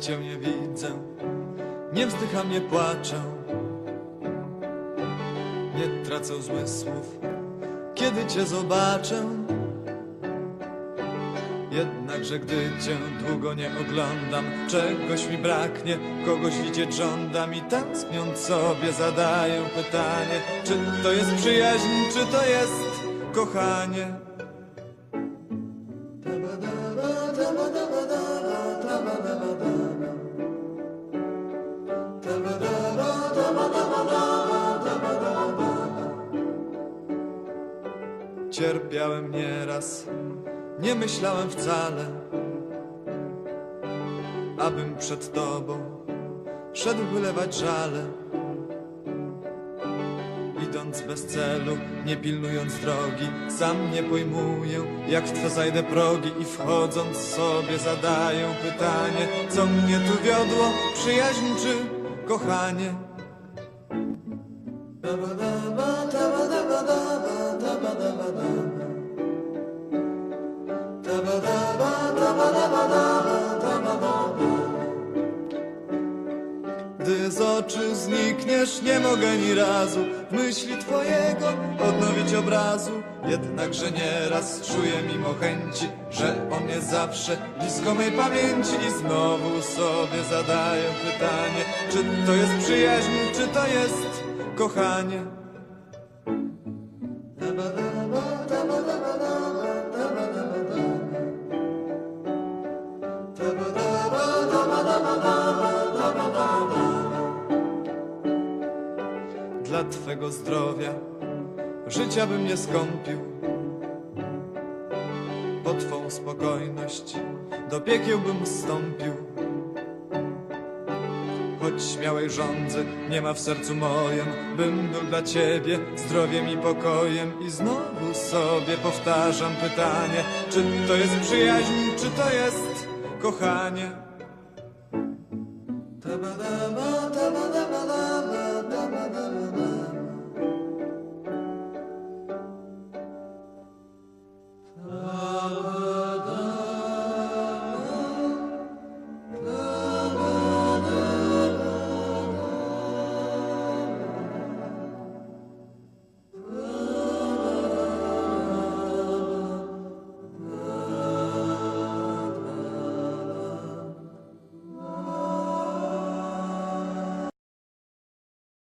cię nie widzę, nie wzdycham, nie płaczę, nie tracę zmysłów, kiedy cię zobaczę. Jednakże gdy cię długo nie oglądam, czegoś mi braknie, kogoś widzieć żądam i tęskniąc sobie zadaję pytanie, czy to jest przyjaźń, czy to jest kochanie? Cierpiałem nieraz, nie myślałem wcale, abym przed tobą szedł wylewać żale. Idąc bez celu, nie pilnując drogi, sam nie pojmuję, jak w twe zajdę progi i wchodząc sobie zadaję pytanie, co mnie tu wiodło, przyjaźń czy kochanie? Gdy z oczu znikniesz, nie mogę ni razu w myśli twojego odnowić obrazu. Jednakże nieraz czuję mimo chęci, że on jest zawsze blisko mej pamięci i znowu sobie zadaję pytanie, czy to jest przyjaźń, czy to jest kochanie. Dla twego zdrowia życia bym nie skąpił. Po twą spokojność do piekieł bym wstąpił choć śmiałej żądzy nie ma w sercu mojem, bym był dla ciebie zdrowiem i pokojem. I znowu sobie powtarzam pytanie, czy to jest przyjaźń, czy to jest kochanie. Ta-ba-da-ba, ta-ba-da-ba-da-ba.